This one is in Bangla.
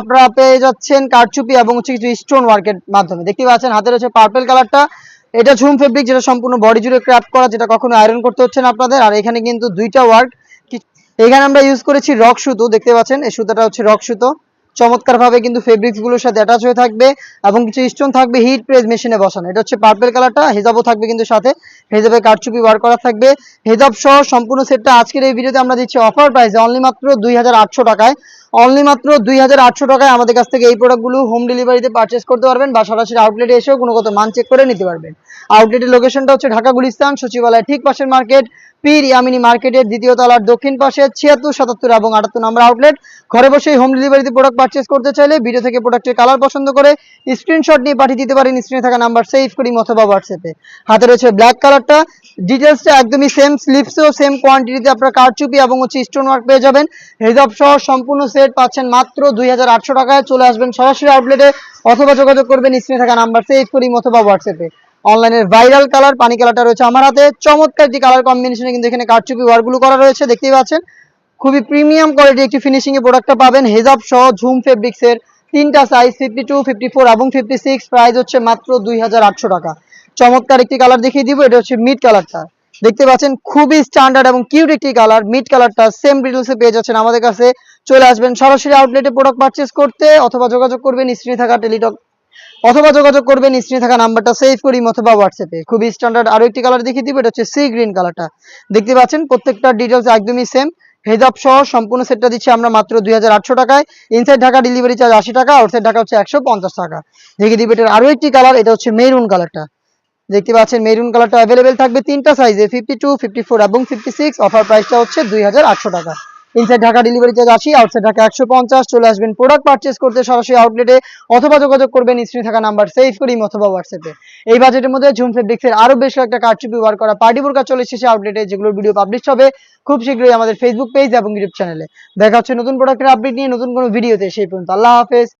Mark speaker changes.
Speaker 1: আপনারা পেয়ে যাচ্ছেন কারচুপি এবং হচ্ছে কিছু স্টোন ওয়ার্কের মাধ্যমে। দেখতে পাচ্ছেন হাতে রয়েছে পার্পেল কালারটা এটা ঝুম ফেব্রিক যেটা সম্পূর্ণ বডি জুড়ে ক্র্যাপ করা, যেটা কখনো আয়রন করতে হচ্ছে না আপনাদের। আর এখানে কিন্তু দুইটা ওয়ার্ক এখানে আমরা ইউজ করেছি রক সুতো, দেখতে পাচ্ছেন? এই সুতোটা হচ্ছে রক সুতো। চমৎকার ভাবে কিন্তু ফেব্রিক্সগুলোর সাথে অ্যাটাচ হয়ে থাকবে এবং কিছু স্টোন থাকবে হিট প্রেস মেশিনে বসানো। এটা হচ্ছে পার্পল কালারটা হেজাবও থাকবে কিন্তু সাথে। হেজাবে কারচুপি ওয়ার করা থাকবে। হেজাব সহ সম্পূর্ণ সেটটা আজকের এই ভিডিওতে আমরা দিচ্ছি অফার প্রাইসে অনলি মাত্র দুই হাজার আটশো টাকায়। অনলি মাত্র দুই হাজার আটশো টাকায় আমাদের কাছ থেকে এই প্রোডাক্টগুলো হোম ডেলিভারিতে পারচেস করতে পারবেন বা সরাসরি আউটলেটে এসেও গুণগত মান চেক করে নিতে পারবেন। আউটলেটের লোকেশনটা হচ্ছে ঢাকা গুলিস্তান সচিবালয় ঠিক পাশের মার্কেট পীর ইয়ামিনী মার্কেটের দ্বিতীয় তলার দক্ষিণ পাশে ছিয়াত্তর, সাতাত্তর এবং আটাত্তর নম্বর আউটলেট ঘরে বসেই হোম ডেলিভারিতে প্রোডাক্ট পারচেস করতে চাইলে ভিডিও থেকে প্রোডাক্টের কালার পছন্দ করে স্ক্রিনশট নিয়ে পাঠিয়ে দিতে পারেন। স্ক্রিনে থাকা নাম্বার সেভ করি অথবা হোয়াটসঅ্যাপে হাতে রয়েছে ব্ল্যাক কালারটা ডিটেলসটা একদমই সেম স্লিপসেও সেম কোয়ান্টিটিতে আপনারা কারচুপি এবং হচ্ছে স্টোন ওয়ার্ক পেয়ে যাবেন। হেজাব সহ সম্পূর্ণ সেট পাচ্ছেন মাত্র দুই হাজার আটশো টাকায়। চলে আসবেন সরাসরি আউটলেটে অথবা যোগাযোগ করবেন। স্ক্রিনে থাকা নাম্বার সেভ করি অথবা হোয়াটসঅ্যাপে অনলাইনের ভাইরাল কালার পানি কালারটা রয়েছে আমার হাতে। চমৎকার একটি কালার কম্বিনেশনে কিন্তু এখানে কারচুপি ওয়ার্কগুলো করা রয়েছে, দেখতেই পাচ্ছেন। খুবই প্রিমিয়াম কোয়ালিটি একটি ফিনিশিং এর প্রোডাক্টটা পাবেন। হেজাব সহ ঝুম ফেব্রিক্স এর তিনটা size fifty two fifty four এবং ফিফটি সিক্স প্রাইস হচ্ছে মাত্র দুই হাজার আটশো টাকা। চমৎকার একটি কালার দেখিয়ে দিব, এটা হচ্ছে মিড কালারটা দেখতে পাচ্ছেন, খুবই স্ট্যান্ডার্ড এবং কিউট একটি কালার মিড কালারটা সেম ডিটেলসে পেয়ে যাচ্ছেন আমাদের কাছে। চলে আসবেন সরাসরি আউটলেটে প্রোডাক্ট পারচেস করতে অথবা যোগাযোগ করবেন, স্ক্রিনে থাকা টেলিটক অথবা যোগাযোগ করবেন, স্ক্রিনে থাকা নাম্বারটা সেভ করি অথবা হোয়াটসঅ্যাপে খুবই স্ট্যান্ডার্ড আরও একটি কালার দেখিয়ে দিব, এটা হচ্ছে সি গ্রিন কালারটা দেখতে পাচ্ছেন, প্রত্যেকটা ডিটেলস একদমই সেম হেজাব সহ সম্পূর্ণ সেটটা দিচ্ছি আমরা মাত্র দুই হাজার আটশো টাকায়। ইনসাইড ঢাকা ডেলিভারি চার্জ আশি টাকা আউটসাইড ঢাকা হচ্ছে একশো পঞ্চাশ টাকা। দেখিয়ে দিব, এটার আরও একটি কালার এটা হচ্ছে মেরুন কালারটা দেখতে পাচ্ছেন মেরুন কালারটা অ্যাভেলেবেল থাকবে তিনটা সাইজে ফিফটি টু ফিফটি ফোর এবং ফিফটি সিক্স অফার প্রাইসটা হচ্ছে দুই হাজার আটশো টাকা। ইনসাইড ঢাকা ডেলিভারি চার্জ আশি আউটসাইড ঢাকা একশো পঞ্চাশ, চলে আসবেন প্রোডাক্ট পারচেস করতে সরাসরি আউটলেটে অথবা যোগাযোগ করবেন স্ক্রিনে থাকা নাম্বার সেভ করি অথবা হোয়াটসঅ্যাপে এই বাজেটের মধ্যে ঝুম ফেব্রিক্সের আরও বেশ কয়েকটা কারচুপি ব্যবহার করা পার্টি বোরকা চলে এসেছে আউটলেটে যেগুলোর ভিডিও পাবলিশ হবে। খুব শীঘ্রই আমাদের ফেসবুক পেজ এবং ইউটিউব চ্যানেলে দেখা হচ্ছে নতুন প্রোডাক্টের আপডেট নিয়ে নতুন কোনো ভিডিওতে সেই পর্যন্ত আল্লাহ হাফেজ।